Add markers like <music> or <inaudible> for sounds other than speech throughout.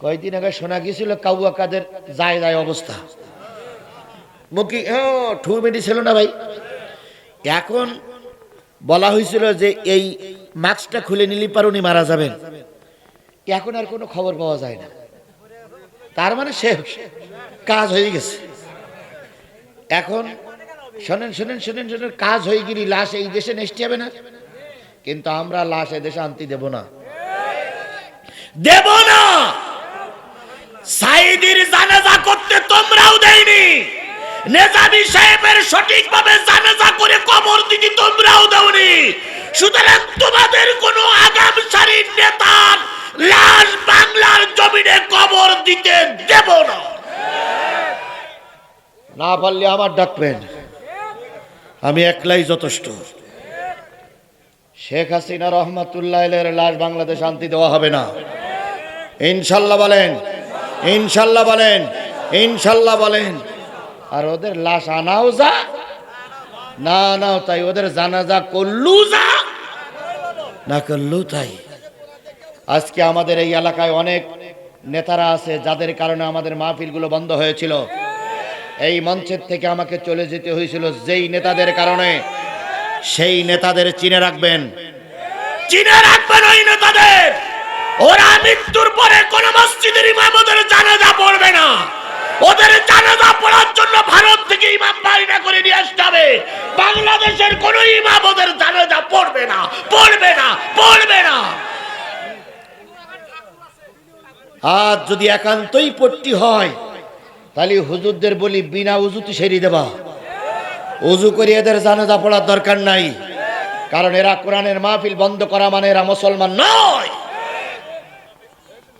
কয়েকদিন আগে শোনা গিয়েছিল কাউয়া কাদের যায় যায় অবস্থা। মুখি হ্যাঁ মেডি ছিল না ভাই? এখন বলা হয়েছিল যে এই মাস্কটা খুলে নিলি পারুনি মারা যাবেন। এখন আর কোনো খবর পাওয়া যায় না। তার মানে শেষ কাজ হয়ে গেছে। এখন শোনেন শোনেন শোনেন শোনেন, কাজ হয়ে গেলি লাশ এই দেশে নেসতে হবে না? কিন্তু আমরা লাশ এ দেশে আনতে দেব না। দেব না! সাইদির জানাজা করতে তোমরাও দেয়নি। নেজামি সাহেবের সঠিকভাবে জানাজা করে কবর দিতে তোমরাও দাওনি। সুতরাং তোমাদের কোনো আগাম সারির নেতার লাশ বাংলার জমিনে কবর দিতে দেব না। না পারলে আমার ডাকবেন। আমি একলাই যথেষ্ট। শেখ হাসিনা রহমাতুল্লাহ লাশ বাংলাদেশ শান্তি দেওয়া হবে না। ইনশাল্লাহ বলেন ইনশাল্লাহ বলেন ইনশাল্লাহ বলেন। আর ওদের লাশ আনাও যা, না না তাই, ওদের জানাজা করলু যা, না করলু তাই। আজকে আমাদের এই এলাকায় অনেক নেতারা আছে, যাদের কারণে আমাদের মাহফিলগুলো বন্ধ হয়েছিল। এই মঞ্চের থেকে আমাকে চলে যেতে হয়েছিল যেই নেতাদের কারণে। সেই নেতাদের চিনে রাখবেন। চিনে রাখবেন ওই নেতাদের। ওরা মৃত্যুর পরে কোন মসজিদের ইমাম ওদের জানাজা পড়বে না। ওদের জানাজা পড়ার জন্য ভারত থেকে ইমাম বাড়িটা করে নিয়ে আসতে হবে। বাংলাদেশের কোন ইমাম ওদের জানাজা পড়বে না পড়বে না পড়বে না। আজ যদি একান্তই পট্টি হয়, তাহলে হুজুরদের বলি বিনা উজুতে সেরি দেবা। উজু করে এদের জানাজা পড়ার দরকার নাই। কারণ এরা কোরআনের মাহফিল বন্ধ করা মানে এরা মুসলমান নয়।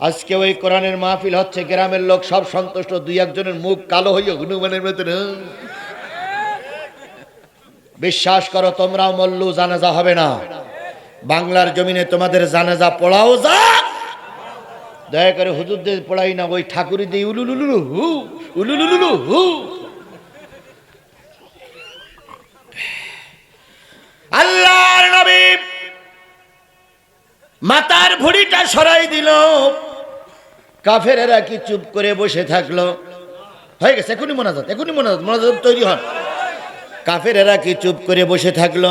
আজকে ওই কোরআনের মাহফিল হচ্ছে, গ্রামের লোক সব সন্তুষ্ট, দুই একজনের মুখ কালো হইয়া হনুমানের মতন। বিশ্বাস করো, তোমরাও মল্লু, জানাজা হবে না। বাংলার জমিনে তোমাদের জানাজা পড়াও যা দয়া করে হুজুরদের পড়াই না, ওই ঠাকুরি দিয়ে উলুলুলু হু উলুলুলু হু। আল্লাহর নবী মাতার ভুড়িটা সরাই দিল। কাফেরেরা কি চুপ করে বসে থাকল? হয়ে গেছে, এখনই মোনাজাত এখনই মোনাজাত মোনাজাত তৈরি হন। কাফেরেরা কি চুপ করে বসে থাকল?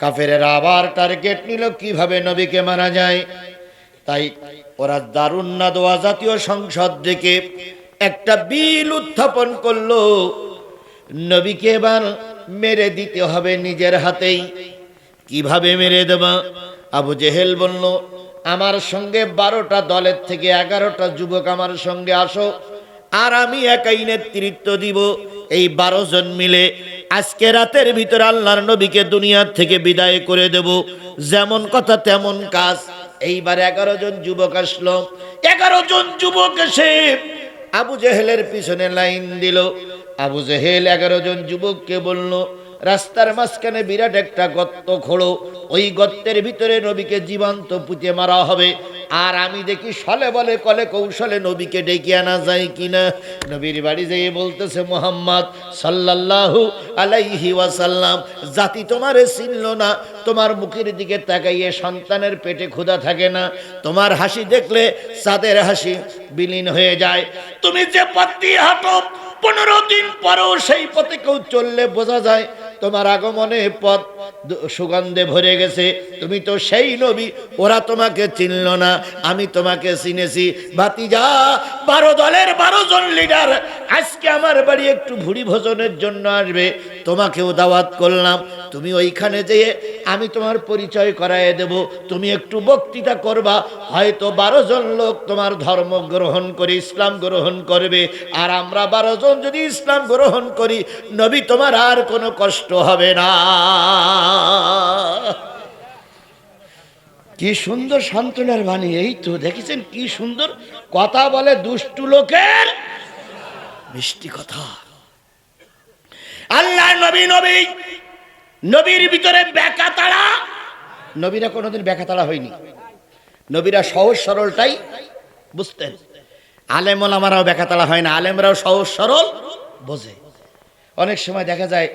কাফেরেরা আবার টার্গেট নিল, কীভাবে নবীকে মারা যায়? তাই ওরা দারুণ না দোয়া জাতীয় সংসদ থেকে একটা বিল উত্থাপন করল। নবীকে এবার মেরে দিতে হবে নিজের হাতেই। কীভাবে মেরে দেবা? আবু জেহেল বলল আমার সঙ্গে বারোটা দলের থেকে এগারোটা যুবক আমার সঙ্গে আসো। আর আমি একাই নেতৃত্ব দিব। এই বারো জন মিলে আজকে রাতের ভিতরে আল্লাহর নবীকে দুনিয়ার থেকে বিদায় করে দেব। যেমন কথা তেমন কাজ। এইবার এগারো জন যুবক আসলো। এগারো জন যুবক এসে আবু জেহেলের পিছনে লাইন দিল। আবু জেহেল এগারো জন যুবককে বলল রাস্তার মাঝখানে বিরাট একটা গর্ত খোড়ো ওই গর্তের ভিতরে নবীকে জীবন্ত পুঁতে মারা হবে। আর আমি দেখি সলে বলে কলে কৌশলে নবীকে ডেকে আনা যায় কিনা। নবীর বাড়ি যেয়ে বলতেছে, মোহাম্মদ সাল্লাল্লাহু আলাইহি ওয়াসাল্লাম, জাতি তোমারে চিনল না। তোমার মুখের দিকে তাকাইয়ে সন্তানের পেটে ক্ষুধা থাকে না। তোমার হাসি দেখলে চাঁদের হাসি বিলীন হয়ে যায়। তুমি যে পথ দিয়ে হাঁটো পনেরো দিন পরেও সেই পথে কেউ চললে বোঝা যায় তোমার আগমনে পথ সুগন্ধে ভরে গেছে। তুমি তো সেই নবী, ওরা তোমাকে চিনল না, আমি তোমাকে চিনেছি। ভাতিজা, বারো দলের বারো জন লিডার আজকে আমার বাড়ি একটু ভুড়ি ভোজনের জন্য আসবে। তোমাকেও দাওয়াত করলাম। তুমি ওইখানে যেয়ে আমি তোমার পরিচয় করায় দেব। তুমি একটু বক্তৃতা করবা। হয়তো বারো জন লোক তোমার ধর্ম গ্রহণ করে, ইসলাম গ্রহণ করবে। আর আমরা বারো জন যদি ইসলাম গ্রহণ করি, নবী তোমার আর কোনো কষ্ট হবে না। কি সুন্দর সান্ত্বনার বাণী, এই তো দেখেছেন কি সুন্দর কথা বলে দুষ্টু লোকের মিষ্টি কথা। আল্লাহ নবী নবী, নবীর ভিতরে ব্যাকা তাড়া। নবীরা কোনোদিন ব্যাকা তাড়া হয়নি। নবীরা সহজ সরলটাই বুঝতেন। আলেম ওলামারাও ব্যাকা তাড়া হয় না, আলেমরাও সহজ সরল বোঝে। অনেক সময় দেখা যায়,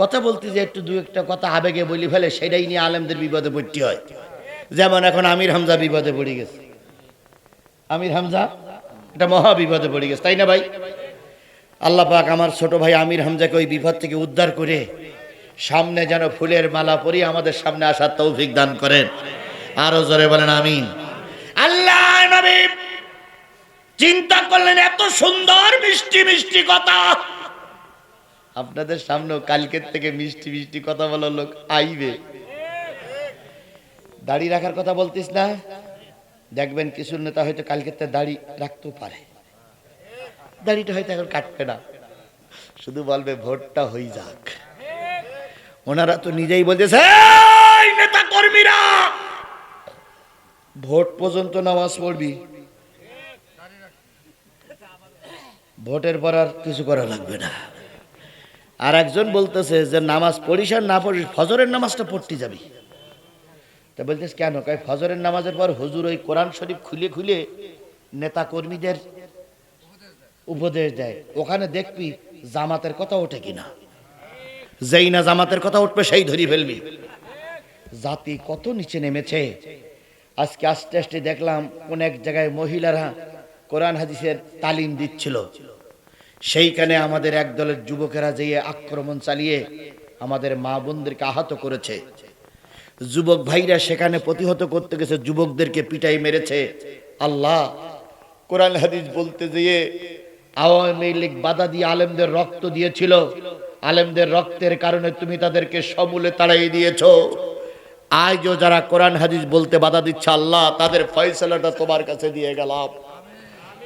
কথা বলতে যে একটু দু একটা কথা আবেগে বলি ফেলে, সেটাই নিয়ে আলেমদের বিপদে পড়তে হয়। যেমন এখন আমির হামজা বিপদে পড়ে গেছে। আমির হামজা এটা মহা বিপদে পড়ে গেছে, তাই না ভাই? আল্লাহ পাক আমার ছোট ভাই আমির হামজাকে ওই বিপদ থেকে উদ্ধার করে সামনে যেন ফুলের মালা পরি আমাদের সামনে আসার তৌফিক দান করেন। আরও জোরে বলেন আমিন। আল্লাহ নবী চিন্তা করলেন, এত সুন্দর মিষ্টি মিষ্টি কথা। আপনাদের সামনেও কালকের থেকে মিষ্টি মিষ্টি কথা বলার লোক আইবে। দাড়ি রাখার কথা বলতিস না? দেখবেন কিছু নেতা হয়তো কালকের থেকে দাড়ি রাখতেও পারে। দাড়িটা হয়তো এখন কাটবে না। শুধু বলবে, ভোটটা হয়ে যাক। ওনারা তো নিজেই বলতেছে, "এই নেতা কর্মীরা, ভোট পর্যন্ত নামাজ পড়বি। ভোটের পর আর কিছু করা লাগবে না। আর একজন বলতেছে যে, নামাজ পড়িস আর না পড়িস, ফজরের নামাজটা পড়তে যাবি। তা বলতেস কেন? কয়, ফজরের নামাজের পর হুজুর ওই কোরআন শরীফ খুলে খুলে নেতা কর্মীদের উপদেশ দেয়। ওখানে দেখবি জামাতের কথা ওঠে কিনা। যেই না জামাতের কথা উঠবে, সেই ধরি ফেলবি। জাতি কত নিচে নেমেছে। আজকে আস্তে আস্তে দেখলাম কোন এক জায়গায় মহিলারা কোরআন হাদিসের তালিম দিচ্ছিল। সেইখানে আমাদের একদলের যুবকেরা যেয়ে আক্রমণ চালিয়ে আমাদের মা বোনদেরকে আহত করেছে। যুবক ভাইরা সেখানে প্রতিহত করতে গেছে, যুবকদেরকে পিটাই মেরেছে। আল্লাহ কোরআন হাদিস বলতে যেয়ে আওয়ামী লীগ বাধা দিয়ে আলেমদের রক্ত দিয়েছিল। আলেমদের রক্তের কারণে তুমি তাদেরকে সমূলে তাড়াই দিয়েছ। আজও যারা কোরআন হাদিস বলতে বাধা দিচ্ছে, আল্লাহ তাদের ফয়সালাটা তোমার কাছে দিয়ে গেলাম।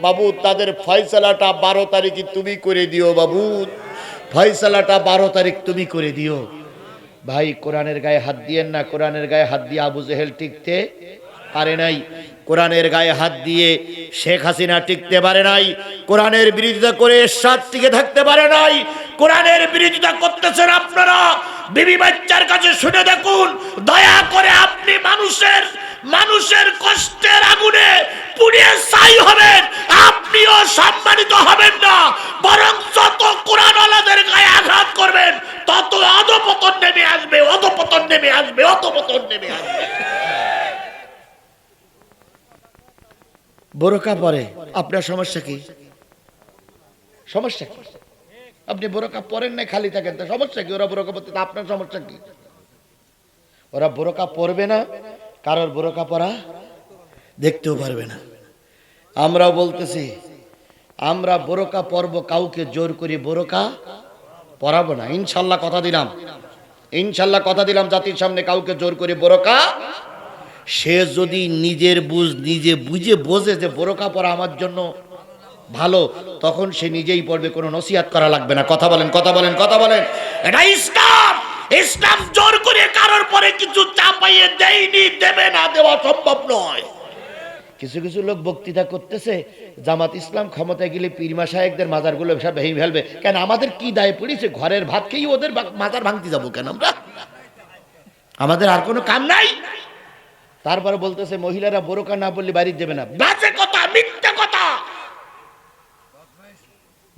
বাবু, তাদের ফয়সালাটা বারো তারিখই তুমি করে দিও বাবু। ফয়সালাটা বারো তারিখ তুমি করে দিও। ভাই, কোরআনের গায়ে হাত দিয়েন না, কোরআনের গায়ে হাত দিয়ে আবু জেহেল টিকতে পারে নাই। কোরআনের গায়ে হাত দিয়ে শেখ হাসিনা টিকতে পারে নাই। কোরআনের বিরোধিতা করে এরশাদ টিকে থাকতে পারে নাই। কোরআনের বিরোধিতা করতেছেন আপনারা। বিবি বাচ্চার কাছে শুনে দেখুন। দয়া করে আপনি মানুষের মানুষের কষ্টের আগুনে পুড়িয়ে ছাই হবেন, আপনিও সম্মানিত হবেন না, বরং যত কোরআন আলাদের গায়ে আঘাত করবেন, তত অধপতন নেমে আসবে, অধপতন নেমে আসবে, অধপতন নেমে আসবে। বোরকা পরে, আপনার সমস্যা কি? সমস্যা কি? আপনি বোরকা পরেন না, খালি থাকেন, তা সমস্যা কি? ওরা বোরকা পরতে আপনার সমস্যা কি? ওরা বোরকা পরবে না কারোর বোরকা পরা দেখতেও পারবে না। আমরাও বলতেছি, আমরা বোরকা পরব, কাউকে জোর করে বোরকা পরাবো না। ইনশাল্লাহ কথা দিলাম। ইনশাল্লাহ কথা দিলাম জাতির সামনে, কাউকে জোর করে বোরকা। সে যদি নিজের বুঝ, নিজে বুঝে বোঝে যে বোরকা পরা আমার জন্য ভালো, তখন সে নিজেই পড়বে কোনো নসিহাত করা লাগবে না। কথা বলেন কথা বলেন কথা বলেন। এটা ইসলাম জোর করে কারোর পরে কিছু চাপাইয়ে দেয়নি, দেবে না, দেওয়া সম্ভব নয়। কিছু কিছু লোক বক্তৃতা করতেছে, জামাত ইসলাম ক্ষমতায় গেলে পীরমা সাহেবদের মাজারগুলো সব ভেঙে ফেলবে। কেন আমাদের কি দায় পড়েছে? ঘরের ভাত খেয়ে ওদের মাজার ভাঙতে যাব কেন আমরা? আমাদের আর কোনো কাম নাই। তারপরে বলতেছে, মহিলারা বোরকা না বললে বাড়ি দেবে না। বাজে কথা, মিথ্যা কথা।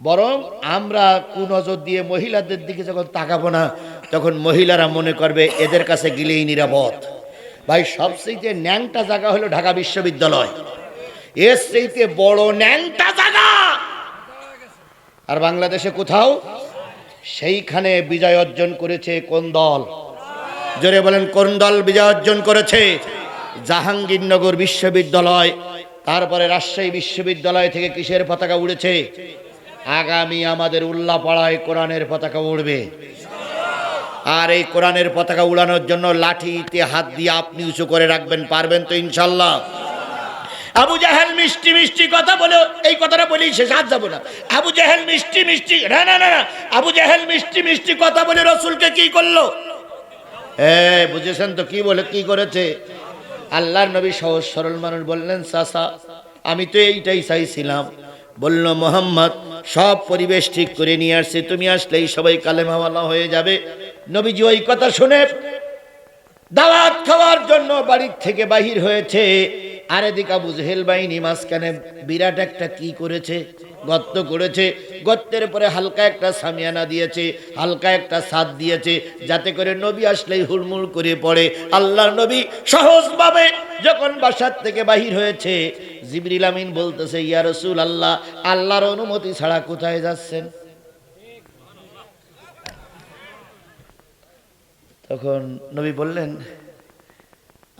বরং আমরা কুনজর দিয়ে মহিলাদের দিকে যখন তাকাবো না তখন মহিলারা মনে করবে, এদের কাছে গেলেই নিরাপদ। ভাই, সবচেয়ে ন্যাংটা জায়গা হলো ঢাকা বিশ্ববিদ্যালয়। এর চাইতে বড় ন্যাংটা জায়গা! আর বাংলাদেশে কোথাও? সেইখানে বিজয় অর্জন করেছে কোন দল? জোরে বলেন, কোন দল বিজয় অর্জন করেছে? জাহাঙ্গীরনগর বিশ্ববিদ্যালয়। তারপরে রাজশাহী বিশ্ববিদ্যালয় থেকে কিসের পতাকা উড়েছে? আগামী আমাদের উল্লাপাড়ায় কোরআনের পতাকা উড়বে। আর এই কোরআনের পতাকা উড়ানোর জন্য লাঠিতে হাত দিয়ে আপনি উঁচু করে রাখবেন, পারবেন তো ইনশাল্লাহ আবু জাহেল মিষ্টি মিষ্টি কথা বলে, এই কথাটা বলি শেষ হাত যাব না। আবু জাহেল মিষ্টি মিষ্টি না না না, আবু জাহেল মিষ্টি মিষ্টি কথা বলে রসুলকে কি করল? এ, বুঝেছেন তো কি বলে, কি করেছে? আল্লাহর নবী সহজ সরল মানুষ বললেন, চাচা, আমি তো এইটাই চাইছিলাম। বলল, মোহাম্মদ, সব পরিবেশ ঠিক করে নিয়ে আসছে, তুমি আসলেই সবাই কালেমাওয়ালা হয়ে যাবে। নবীজি ওই কথা শুনে দাওয়াত খাওয়ার জন্য বাড়ির থেকে বাহির হয়েছে। আর এদিকে আবু জেহেল বাহিনী মাঝখানে বিরাট একটা কি করেছে গর্ত করেছে গর্তের পরে হালকা একটা সামিয়ানা দিয়েছে, হালকা একটা সাদ দিয়েছে, যাতে করে নবী আসলেই হুড়মুড় করে পড়ে। আল্লাহর নবী সহজভাবে যখন বাসার থেকে বাহির হয়েছে, জিবরিল আমিন বলতেছে, ইয়া রসুল আল্লাহ আল্লাহর অনুমতি ছাড়া কোথায় যাচ্ছেন? তখন নবী বললেন,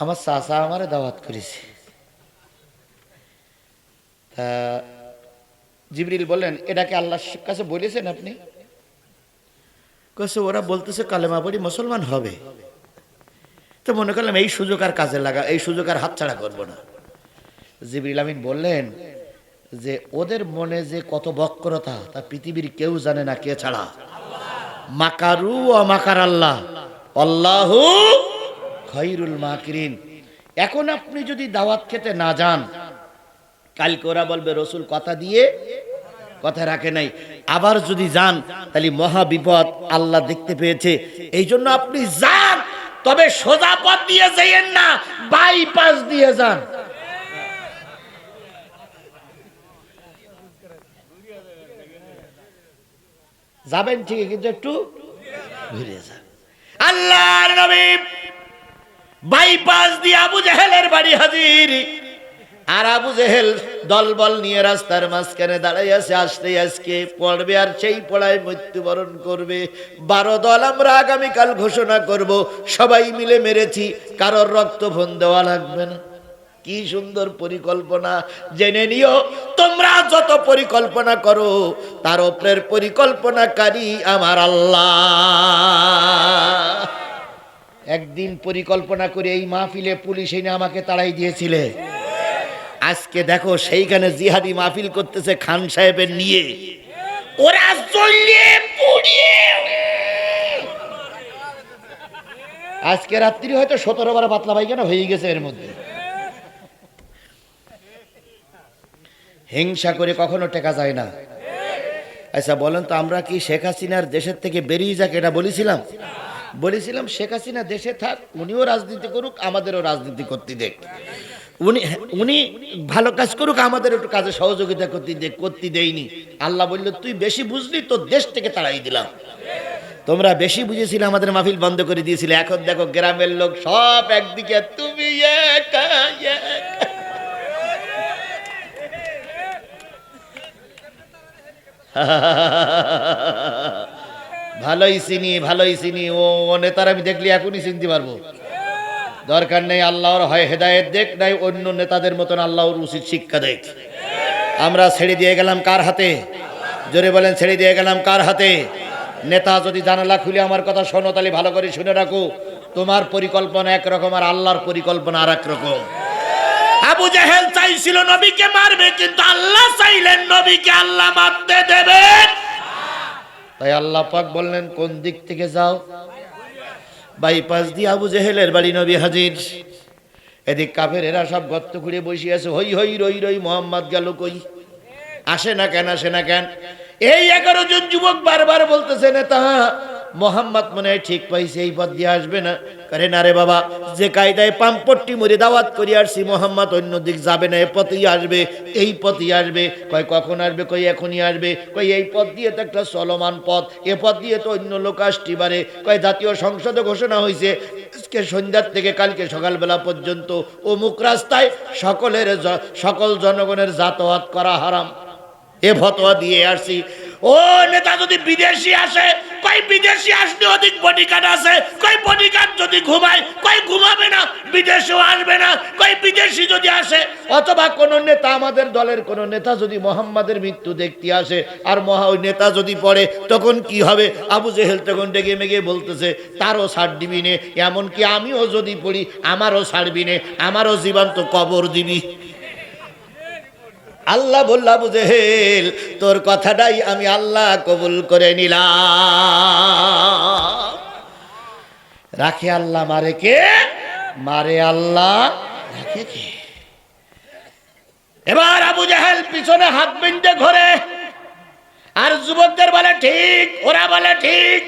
আমার চাচা আমারে দাওয়াত করেছে। তা জিবরিল বললেন এটাকে আল্লাহর কাছে বলেছেন আপনি? কছে ওরা বলতেছে কালেমা পড়ি মুসলমান হবে। তো মনে করলাম, এই সুযোগ আর কাজে লাগা, এই সুযোগ আর হাতছাড়া করব না। জিবরিল আমিন বললেন, যে ওদের মনে যে কত বক্রতা, তা পৃথিবীর কেউ জানে না কে ছাড়া। মাকারু ও মাকার আল্লাহ। খৈরুল মাকিরিন। এখন আপনি যদি দাওয়াত খেতে না যান, কালকে ওরা বলবে, রসুল কথা দিয়ে কথা রাখে নাই। আবার যদি যান, তাহলে মহা বিপদ, আল্লাহ দেখতে পেয়েছে। এই জন্য আপনি যান, তবে সোজা পথ দিয়ে যাইয়েন না, বাইপাস দিয়ে যান। যাবেন ঠিকই, কিন্তু একটু ঘুরে যান। আল্লাহর নবী। বাইপাস দিয়ে আবু জেহেলের বাড়ি হাজির। আর আবু জেহেল দলবল নিয়ে রাস্তার মাঝখানে দাঁড়াই আছে, আসতে আজকে পড়বে আর সেই পড়ায় মৃত্যুবরণ করবে। বারো দল আমরা আগামীকাল ঘোষণা করব, সবাই মিলে মেরেছি, কারোর রক্ত ফোন দেওয়া লাগবে না। কি সুন্দর পরিকল্পনা? জেনে নিও, তোমরা যত পরিকল্পনা করো, তার ওপরের পরিকল্পনাকারী আমার আল্লাহ। একদিন পরিকল্পনা করে এই মাহফিলে পুলিশ এনে আমাকে তাড়াই দিয়েছিলে। আজকে দেখো, সেইখানে জিহাদি মাহফিল করতেছে খান সাহেবের নিয়ে। ওরা জ্বলিয়ে পুড়িয়ে আজকে রাত্রি হয়তো সতেরো বার পাতলা পায়খানা হয়ে গেছে এর মধ্যে। হিংসা করে কখনো টেকা যায় না। আচ্ছা বলেন তো, আমরা কি শেখ হাসিনার দেশের থেকে বেরিয়ে যাক এটা বলেছিলাম? বলেছিলাম, শেখ হাসিনা দেশে থাক, উনিও রাজনীতি করুক, আমাদেরও রাজনীতি করতে দেখ। উনি উনি ভালো কাজ করুক, আমাদের একটু কাজে সহযোগিতা করতে দে করতে দেয়নি। আল্লাহ বলল, তুই বেশি বুঝলি তো দেশ থেকে তাড়াই দিলাম। তোমরা বেশি বুঝেছিলে, আমাদের মাহফিল বন্ধ করে দিয়েছিলে। এখন দেখো, গ্রামের লোক সব একদিকে, তুমি একা একা। <laughs> ভালোই চিনি ভালোই চিনি। ও নেতার আমি দেখলি, এখনই চিনতে পারব। দরকার নেই, আল্লাহর হয় হেদায়েত দেখ, নাই অন্য নেতাদের মতন আল্লাহর উচিত শিক্ষা দেখ। আমরা ছেড়ে দিয়ে গেলাম কার হাতে? জোরে বলেন, ছেড়ে দিয়ে গেলাম কার হাতে? নেতা যদি জানালা খুলে আমার কথা শোনো, তাহলে ভালো করে শুনে রাখো। তোমার পরিকল্পনা একরকম আর আল্লাহর পরিকল্পনা আর রকম আবু জাহেল চাইছিল নবীকে মারবে, কিন্তু আল্লাহ চাইলেন নবীকে আল্লাহ মারতে দেবেন তাই আল্লাহ পাক বললেন, কোন দিক থেকে যাও? বাইপাস দিয়ে আবু জেহেলের বাড়ি নবী হাজির। এদিক কাফের এরা সব গর্ত খুঁড়ে বসে আছে, হই হই, রই রই, মোহাম্মদ গেল কই? আসে না কেন, আসে না কেন? এই এগারো জন যুবক বারবার বলতেছে, নেতা মোহাম্মদ মনে হয় ঠিক পাইছে, এই পথ দিয়ে আসবে না। করে না রে বাবা, যে কায়দায় পাম্পট্টি মরে দাওয়াত করি আসছি, মোহাম্মদ অন্য দিক যাবে না, এ পথেই আসবে, এই পথেই আসবে। কয়, কখন আসবে কই এখনই আসবে। কই এই পথ দিয়ে তো একটা চলমান পথ, এ পথ দিয়ে তো অন্য লোক আসতে পারে। কয়, জাতীয় সংসদে ঘোষণা হয়েছে আজকে সন্ধ্যার থেকে কালকে সকালবেলা পর্যন্ত অমুক রাস্তায় সকলের সকল জনগণের যাতায়াত করা হারাম। এ ফতোয়া দিয়ে আসছি। ও নেতা যদি বিদেশি আসে, কই বিদেশি আসলে অধিক বডিগার্ড আছে? কই বডিগার্ড যদি ঘুমায়, কই ঘুমাবে না? বিদেশেও আসবে না। কই বিদেশি যদি আসে? অথবা কোন নেতা আমাদের দলের কোন নেতা যদি মোহাম্মদের মৃত্যু দেখতে আসে, আর মহা ওই নেতা যদি পড়ে, তখন কি হবে? আবু জেহেল তখন ডেকে মেগে বলতেছে, তারও ছাড় দিবি নে, এমনকি আমিও যদি পড়ি, আমারও ছাড়বি নে, আমারও জীবন্ত কবর দিবি। আল্লাহ বললা বুঝেল তোর কথাটাই আমি আল্লাহ কবুল করে নিলাম। রাখে আল্লাহ মারে কে? মারে আল্লাহ রাখে কে? এবার আবু জাহেল পিছনে হাত বিনতে ঘরে। আর যুবকদের বলে, ঠিক, ওরা বলে, ঠিক।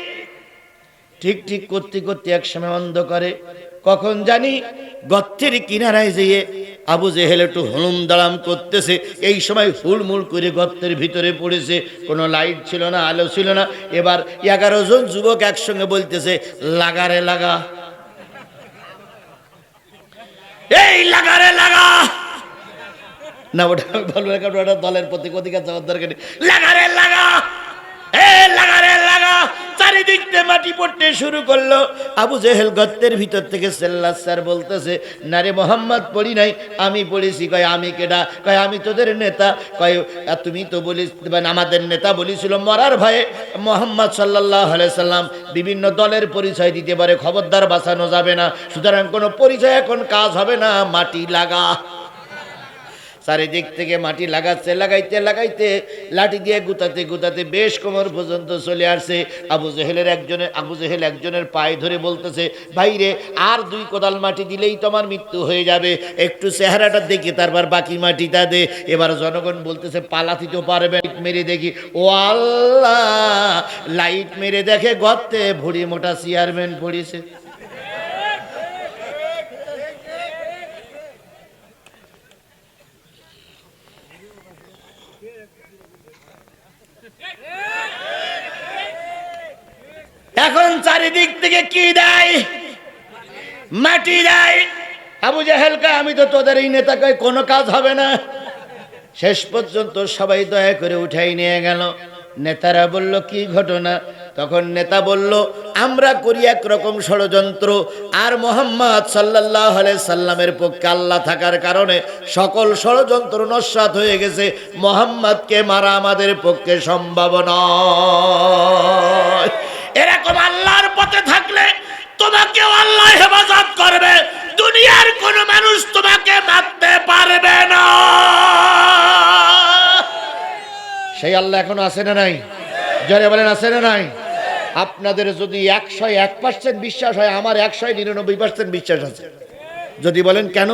ঠিক ঠিক করতে করতে এক সময় অন্ধ করে কখন জানি গর্তের কিনারায় যেয়ে আবু জেহেল একটু হলুম দাড়াম করতেছে। এই সময় হুড়মুড় করে গর্তের ভিতরে পড়েছে। কোনো লাইট ছিল না, আলো ছিল না। এবার এগারো জন যুবক একসঙ্গে বলতেছে লাগারে লাগা। এই লাগারে লাগা। না, ওটা কারণ ওটা দলের প্রতি অধিকার যাওয়ার দরকার লাগারে লাগা চারিদিক থেকে মাটি পড়তে শুরু করল। আবু জেহেল গর্তের ভিতর থেকে সেল্লাস স্যার বলতেছে, না রে মোহাম্মদ, পড়ি নাই। আমি পড়েছি। কয়, আমি কেডা? কয়, আমি তোদের নেতা। কয় তুমি তো বলিস মানে আমাদের নেতা বলেছিল মরার ভয়ে। মোহাম্মদ সাল্লাহ সাল্লাম বিভিন্ন দলের পরিচয় দিতে পারে, খবরদার বাঁচানো যাবে না। সুতরাং কোনো পরিচয় এখন কাজ হবে না, মাটি লাগা। চারিদিক থেকে মাটি লাগাচ্ছে, লাগাইতে লাগাইতে, লাঠি দিয়ে গুতাতে গুতাতে বেশ কোমর পর্যন্ত চলে আসছে। আবু জেহেলের একজনের, আবু জেহেল একজনের পায়ে ধরে বলতেছে ভাইরে আর দুই কোদাল মাটি দিলেই তোমার মৃত্যু হয়ে যাবে। একটু চেহারাটা দেখে তারপর বাকি মাটিটা দে। এবার জনগণ বলতেছে, পালাতে পারবে লাইট মেরে দেখি, ও আল্লাহ! লাইট মেরে দেখে গর্তে ভুড়ি মোটা চেয়ারম্যান পড়েছে। এখন চারিদিক থেকে কি দেয়? মাটি দেয়। আবু আমি তো তোদের এই নেতা কই কোনো কাজ হবে না। শেষ পর্যন্ত সবাই দয়া করে উঠাই নিয়ে গেল। নেতারা বলল, কি ঘটনা? তখন নেতা বলল, আমরা করি একরকম ষড়যন্ত্র, আর মোহাম্মদ সাল্লাহ সাল্লামের পক্ষে আল্লাহ থাকার কারণে সকল ষড়যন্ত্র নস্বাত হয়ে গেছে। মোহাম্মদকে মারা আমাদের পক্ষে সম্ভব নয়। এরকম আল্লাহর পথে থাকলে তোমাকেও আল্লাহ হেফাজত করবে। দুনিয়ার কোন মানুষ তোমাকে মারতে পারবে না। সেই আল্লাহ এখনও আছে না নাই? জরে বলেন, আছে না নাই? আপনাদের যদি একশো এক পার্সেন্ট বিশ্বাস হয়, আমার একশো নিরানব্বই পার্সেন্ট বিশ্বাস আছে। যদি বলেন কেন?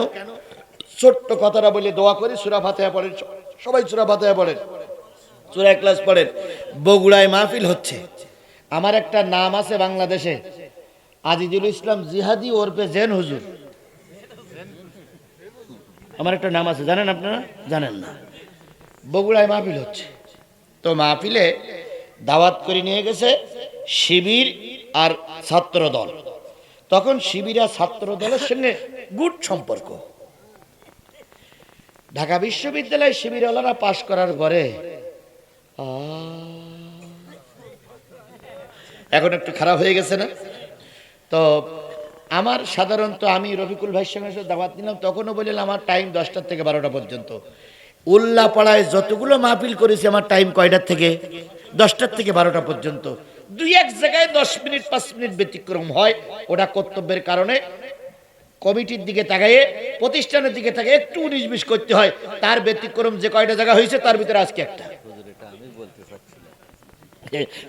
ছোট্ট কথাটা বলে দোয়া করি, সুরা ফাতেহা পড়েন। সবাই সুরা ফাতেহা পড়েন। সুরা ক্লাস পড়েন। বগুড়ায় মাহফিল হচ্ছে। আমার একটা নাম আছে বাংলাদেশে। আজিজুল ইসলাম জিহাদি ওরপে জেন হুজুর। আমার একটা নাম আছে, জানেন আপনারা? জানেন না। বগুড়ায় মাহফিল হচ্ছে। তো মাহফিলে দাওয়াত করে নিয়ে গেছে শিবির আর ছাত্র দল তখন শিবির আর ছাত্র দলের সঙ্গে গুড সম্পর্ক। ঢাকা বিশ্ববিদ্যালয় শিবিরওয়ালারা পাশ করার পরে, আ এখন একটু খারাপ হয়ে গেছে না? তো আমার সাধারণত আমি রফিকুল ভাইয়ের সঙ্গে দাওয়াত নিলাম, তখনও বললাম আমার টাইম দশটার থেকে বারোটা পর্যন্ত। উল্লাপাড়ায় যতগুলো মাহফিল করেছি, আমার টাইম কয়টার থেকে? দশটার থেকে বারোটা পর্যন্ত। দুই এক জায়গায় দশ মিনিট, পাঁচ মিনিট ব্যতিক্রম হয়, ওটা কর্তব্যের কারণে। কমিটির দিকে তাকাইয়ে প্রতিষ্ঠানের দিকে তাকিয়ে একটু উনিশ বিশ করতে হয়। তার ব্যতিক্রম যে কয়টা জায়গা হয়েছে, তার ভিতরে আজকে একটা।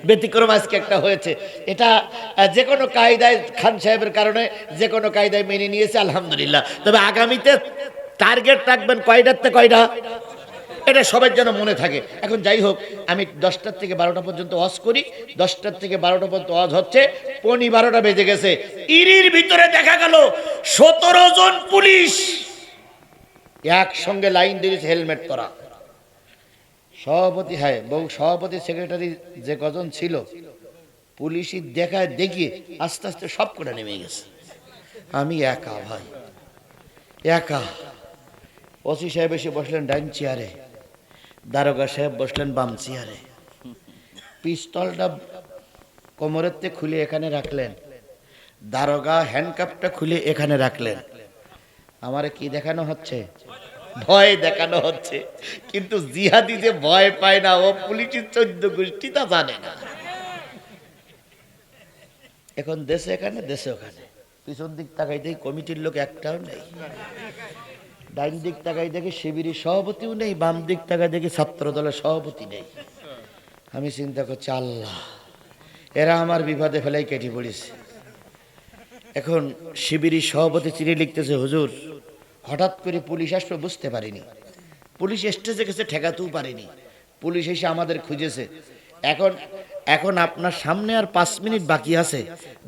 ব্যতিক্রম আজকে একটা হয়েছে। এটা যে কোনো কায়দায় খান সাহেবের কারণে যে কোনো কায়দায় মেনে নিয়েছে, আলহামদুলিল্লাহ। তবে আগামীতে টার্গেট রাখবেন কয়টাতে কয়টা? এটা সবার যেন মনে থাকে। এখন যাই হোক, আমি দশটার থেকে বারোটা পর্যন্ত ওয়াজ করি। দশটার থেকে বারোটা পর্যন্ত ওয়াজ হচ্ছে, পনি বারোটা বেজে গেছে। ইরির ভিতরে দেখা গেল সতেরো জন পুলিশ। একসঙ্গে লাইন দিয়েছে হেলমেট পরা। সভাপতি হ্যাঁ বহু সভাপতি, সেক্রেটারি যে কজন ছিল, পুলিশই দেখায় দেখিয়ে আস্তে আস্তে সব করে নেমে গেছে। আমি একা, ভাই, একা। ওসি সাহেব এসে বসলেন ডাইন চেয়ারে, দারোগা সাহেব বসলেন বাম চেয়ারে। পিস্তলটা কোমরের থেকে খুলে এখানে রাখলেন, দারোগা হ্যান্ডকাপটা খুলে এখানে রাখলেন। আমার কি দেখানো হচ্ছে? ভয় দেখানো হচ্ছে। কিন্তু জিহাদি যে ভয় পায় না, ও পুলিশের চোদ্দ গোষ্ঠী তা জানে না। এখন দেশে এখানে, দেশে ওখানে। পিছন দিক তাকাই দেখি কমিটির লোক একটাও নেই। ডাইন দিক তাকাই দেখি শিবিরের সভাপতিও নেই, বাম দিক তাকাই দেখি ছাত্র দলের সভাপতি নেই। আমি চিন্তা করছি, আল্লাহ, এরা আমার বিপদে ফেলাই কেটে পড়েছে। এখন শিবিরের সভাপতি চিঠি লিখতেছে, হুজুর হঠাৎ করে পুলিশ আসবে বুঝতে পারিনি। পুলিশ স্টেজে গেছে ঠেকাতেও পারিনি। পুলিশ এসে আমাদের খুঁজেছে। এখন এখন আপনার সামনে আর পাঁচ মিনিট বাকি আছে।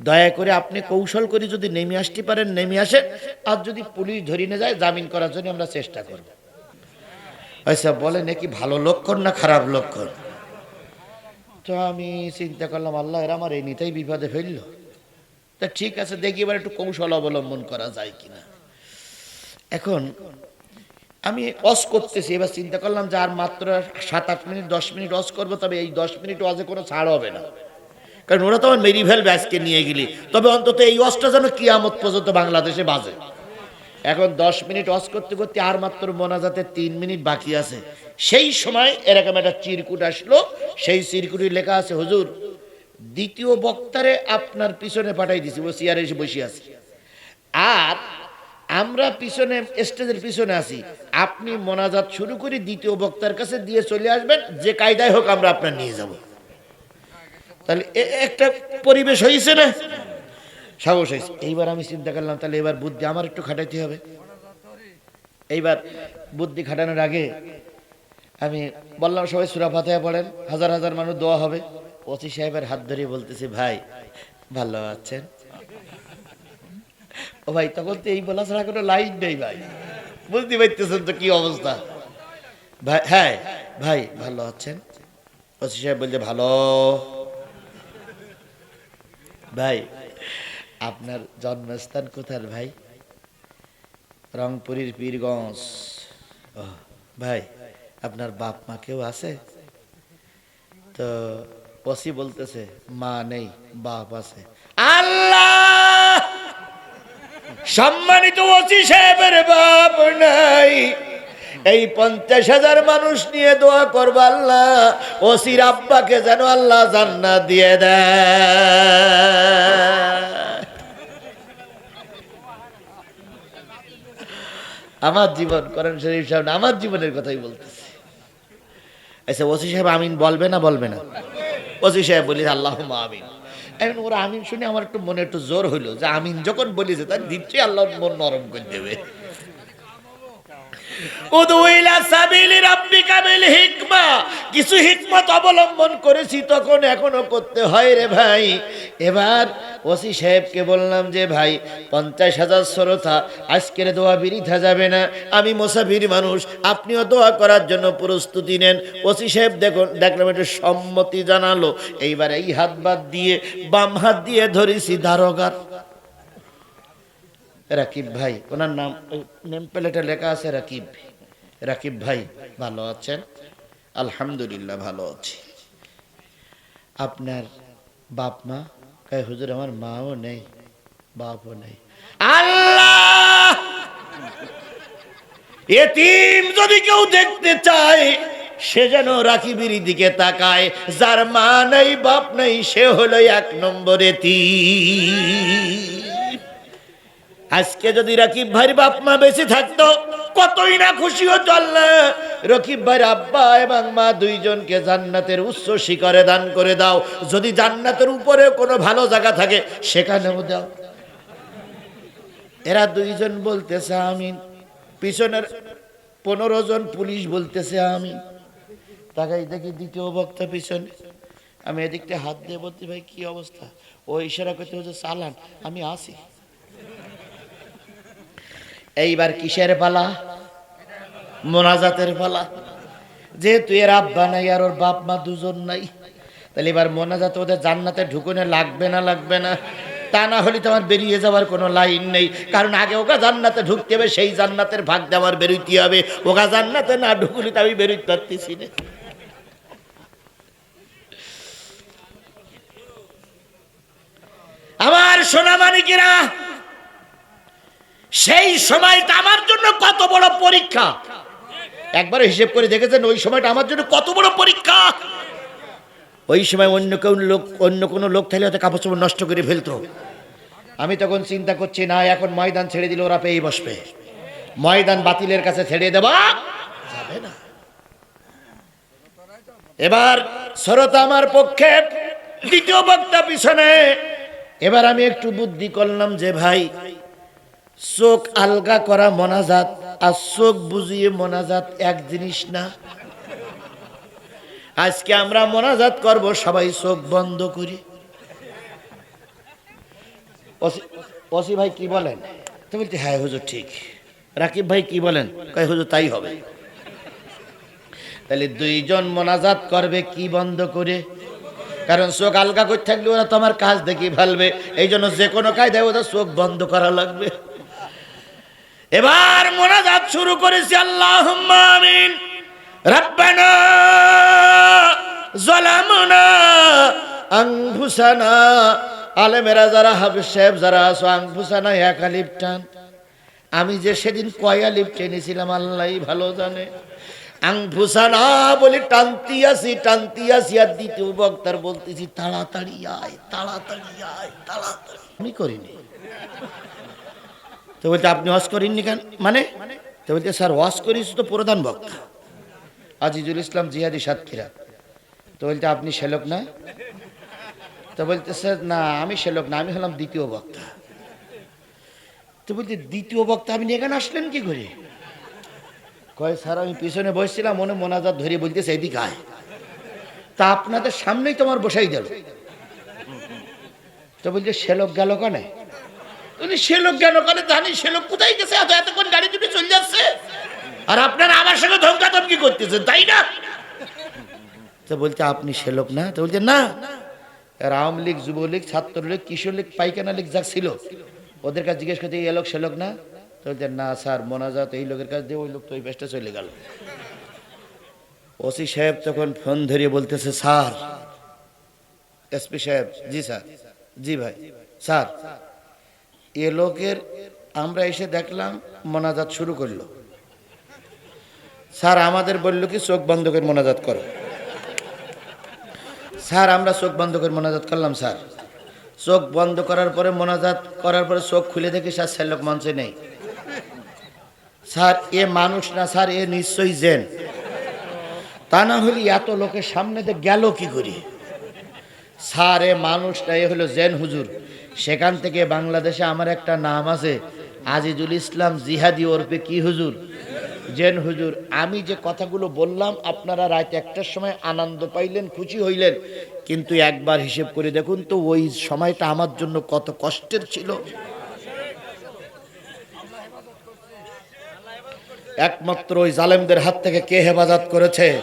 দয়া করে আপনি কৌশল করে যদি নেমে আসতে পারেন, নেমে আসেন আর যদি পুলিশ ধরে নিয়ে যায়, জামিন করার জন্য আমরা চেষ্টা করব। আচ্ছা বলে নাকি ভালো লক্ষণ না খারাপ লক্ষণ? তো আমি চিন্তা করলাম আল্লাহ এরা আমার এই নিতেই বিপদে ফেলল। তা ঠিক আছে, দেখি এবার একটু কৌশল অবলম্বন করা যায় কিনা। এখন আমি অস করতেছি, এবার চিন্তা করলাম যে আর মাত্র সাত আট মিনিট, দশ মিনিট অস করব, তবে এই দশ মিনিট অজে কোনো ছাড় হবে না। কারণ ওরা তো আমার মেরি ফেলবে আজকে নিয়ে গেলি। তবে অন্তত এই অসটা যেন কিয়ামত পর্যন্ত বাংলাদেশে বাজে। এখন দশ মিনিট অস করতে করতে আর মাত্র মোনাজাতে তিন মিনিট বাকি আছে। সেই সময় এরকম একটা চিরকুট আসলো, সেই চিরকুটে লেখা আছে, হুজুর, দ্বিতীয় বক্তারে আপনার পিছনে পাঠাই দিছি। ও চেয়ারে এসে বসে আছে। আর আমরা পিছনে, স্টেজের পিছনে আছি। আপনি মোনাজাত শুরু করে দ্বিতীয় বক্তার কাছে দিয়ে চলে আসবেন, যে কায়দায় হোক আমরা আপনার নিয়ে যাব। তাহলে একটা পরিবেশ হয়েছে না? সাহস হয়েছে এইবার আমি চিন্তা করলাম, তাহলে এবার বুদ্ধি আমার একটু খাটাইতে হবে। এইবার বুদ্ধি খাটানোর আগে আমি বললাম, সবাই সুরা পড়েন, হাজার হাজার মানুষ দোয়া হবে। ওসি সাহেবের হাত ধরে বলতেছি, ভাই, ভালো আছেন? ও ভাই, তখন তো এই বলা ছাড়া কোনো লাইন নেই ভাই। বুঝতে পারতেছেন তো কি অবস্থা? ভাই হ্যাঁ ভাই, ভালো আছেন? ওসি সাহেব বলছে, ভালো। ভাই, আপনার জন্মস্থান কোথার ভাই? রংপুরের পীরগঞ্জ। ভাই, আপনার বাপ মা কেউ আছে? তো ওসি বলতেছে, মা নেই, বাপ আছে। আল্লাহ! সম্মানিত ওসি সাহেবের বাপ নাই। এই পঞ্চাশ হাজার মানুষ নিয়ে দোয়া করব আল্লাহ, ওসির আব্বাকে যেন আল্লাহ জান্নাত দিয়ে আমার জীবন, করেন শরীফ সাহেব, আমার জীবনের কথাই বলতেছি। আচ্ছা ওসি সাহেব আমিন বলবে না বলবে না? ওসি সাহেব বলি আল্লাহ আমিন। এখন ওরা আমিন শুনে আমার একটু মনে একটু জোর হইল যে আমিন যখন বলি যে তার দিচ্ছে আল্লাহর মন নরম করে দেবে। কিছু হিকমত অবলম্বন করেছি, তখন এখনও করতে হয় রে ভাই। এবার ওসি সাহেবকে বললাম যে, ভাই, পঞ্চাশ হাজার শ্রোতা, আজকের দোয়া বিরিথা যাবে না। আমি মোসাফির মানুষ, আপনিও দোয়া করার জন্য প্রস্তুতি নেন। ওসি সাহেব দেখুন, দেখলাম একটু সম্মতি জানালো। এইবার এই হাত বাদ দিয়ে বাম হাত দিয়ে ধরেছি দারোগার। রাকিব ভাই, ওনার নাম নেম প্লেটে লেখা আছে রাকিব। রাকিব ভাই, ভালো আছেন? আলহামদুলিল্লাহ, ভালো আছি। আপনার বাপ মা? কয় হুজুর, আমার মাও নেই, বাপও নেই। আল্লাহ! এতিম যদি কেউ দেখতে চায়, সে যেন রাকিবের দিকে তাকায়। যার মা নেই, বাপ নেই, সে হলো এক নম্বর এতিম। আজকে যদি রাকিব ভাইয়ের বাপ মা বেঁচে থাকতো, কতই না খুশি হতো আল্লাহ। রকিব ভাইয়ের আব্বা এবং মা দুইজনকে জান্নাতের উচ্চ শিখরে দান করে দাও। যদি জান্নাতের উপরে কোনো ভালো জায়গা থাকে সেখানেও দাও। এরা দুইজন বলতেছে আমিন। পিছনের পনেরো জন পুলিশ বলতেছে আমিন। তাকাই দেখি দ্বিতীয় বক্তা পিছনে। আমি এদিকটা হাত দিয়ে বলতে, ভাই, কি অবস্থা? ও ইশারা করতে হচ্ছে চালান, আমি আসি। এইবার কিসের পালা? মোনাজাতের পালা। যেহেতু এর আব্বা নাই আর ওর বাপ মা দুজন নাই, তাহলে এবার মোনাজাত ওদের জান্নাতে ঢুকুনে লাগবে না লাগবে না? তা না হলে তো আমার বেরিয়ে যাওয়ার কোনো লাইন নেই। কারণ আগে ওকা জান্নাতে ঢুকতে হবে, সেই জান্নাতের ভাগ দেওয়ার বেরোইতে হবে। ওকা জান্নাতে না ঢুকলে তো আমি বেরোইতে পারতেছি না। আমার সোনা মানিকেরা সেই সময়টা আমার জন্য কত বড় পরীক্ষা। একবার হিসেব করে দেখেছেন, ওই সময়টা আমার জন্য কত বড় পরীক্ষা। ওই সময় অন্য কেউ লোক, অন্য কোনো লোক থাকলে হয়তো কাপড় চোপড় নষ্ট করে ফেলতো। আমি তখন চিন্তা করছি, না, এখন ময়দান ছেড়ে দিলে ওরা পেয়ে বসবে। ময়দান বাতিলের কাছে ছেড়ে দেবা যাবে না। এবার শ্রোতা আমার পক্ষে দ্বিতীয় বক্তা পিছনে। এবার আমি একটু বুদ্ধি করলাম যে, ভাই চোখ আলগা করা মনাজাত আর চোখ বুঝিয়ে মনাজাত এক জিনিস না। আজকে আমরা মোনাজাত করব সবাই চোখ বন্ধ করি। ওসি ভাই কি বলেন? তো বলতে হ্যাঁ হুজুর, ঠিক। রাকিব ভাই কি বলেন? কয়, হুজুর, তাই হবে। তাহলে দুইজন মোনাজাত করবে কি বন্ধ করে? কারণ চোখ আলগা করে থাকলে ওরা তো আমার কাজ দেখি ফেলবে। এই জন্য যে কোনো কাজ কায়দায় ওদের চোখ বন্ধ করা লাগবে। এবার মোনাজাত শুরু করেছি আল্লাহ আমিন। রব্বানা জলামনা আংফুসানা আলেমেরা যারা হাফিজ সাহেব যারা আছো আংফুসানা এক টান। আমি যে সেদিন কয়া লিপ টেনেছিলাম, আল্লাহ ভালো জানে। আংফুসানা বলে টানতি আসি টানতি আসি আর দ্বিতীয় বক্তার বলতেছি, তাড়াতাড়ি আয় তাড়াতাড়ি আয়, তাড়াতাড়ি। আমি করিনি। তো বলতে আপনি ওয়াশ করেননি কেন? মানে? তো বলতে স্যার ওয়াশ করিস তো প্রধান বক্তা, আজিজুল ইসলাম জিহাদি সাতক্ষীরা। তো বলতে আপনি সেলক না? তো বলতে স্যার, না, আমি সেলক না, আমি হলাম দ্বিতীয় বক্তা। তো বলতে দ্বিতীয় বক্তা আপনি এখানে আসলেন কি করে? কয়, স্যার, আমি পিছনে বসছিলাম, মনে মোনাজাত ধরে বলতেছে, এদিকে আয়। তা আপনাদের সামনেই তোমার বসাই গেল তো বলছে সেলক গেল কানে? উনি সেলক গেল কানে জানি, সে লোক কোথায় গেছে? এত এতক্ষণ গাড়ি দুটো চলে যাচ্ছে। আর আপনারা আমার সঙ্গে ধমকা ধমকি করতেছেন, তাই না? তো বলছে, আপনি সে লোক না? তো বলছে, না। আওয়ামী লীগ, যুবলীগ, ছাত্রলীগ কিশোর লীগ পাইকানা লীগ যা ছিল, ওদের কাছে জিজ্ঞেস করতে এ লোক সেলক না? তো বলছে, না স্যার, মোনাজাত এই লোকের কাছে দিয়ে ওই লোক তো ওই পেশটা চলে গেল। ওসি সাহেব তখন ফোন ধরিয়ে বলতেছে, স্যার। এসপি সাহেব, জি স্যার। জি ভাই। স্যার। এ লোকের আমরা এসে দেখলাম মোনাজাত শুরু করল। স্যার, আমাদের বলল কি, চোখ বন্ধ করে মোনাজাত করো। স্যার, আমরা চোখ বন্ধ করে মোনাজাত করলাম, স্যার। চোখ বন্ধ করার পরে মোনাজাত করার পরে চোখ খুলে দেখি, স্যার সেলোক মঞ্চে নেই। স্যার, এ মানুষ না, স্যার, এ নিশ্চয়ই জেন। তা না হলে এত লোকের সামনেতে গেল কি করি? স্যার, এ মানুষ না, এ হলো জেন হুজুর। সেখান থেকে বাংলাদেশে আমার একটা নাম আছে, আজিজুল ইসলাম জিহাদি ওরফে কি হুজুর? জেন হুজুর, আমি যে কথাগুলো বললাম, আপনারা রাত একটার সময় আনন্দ পাইলেন, খুশি হইলেন। কিন্তু একবার হিসেব করে দেখুন তো, ওই সময়টা আমার জন্য কত কষ্টের ছিল। একমাত্র ওই জালেমদের হাত থেকে কে হেফাজত করেছে?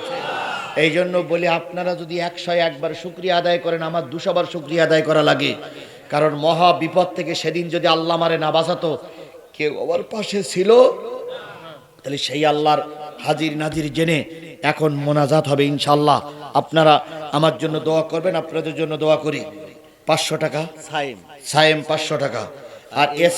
এই জন্য বলি, আপনারা যদি একশো একবার শুক্রিয়া আদায় করেন, আমার দুশোবার শুক্রিয়া আদায় করা লাগে। কারণ মহা বিপদ থেকে সেদিন যদি আল্লাহ মারে না বাঁচাতো কেউ আমার পাশে ছিল। তাহলে সেই আল্লাহর হাজির নাজির জেনে এখন মোনাজাত হবে ইনশাল্লাহ আপনারা আমার জন্য দোয়া করবেন আপনাদের জন্য দোয়া করি। পাঁচশো টাকা? সাইম সাইম পাঁচশো টাকা। আর এস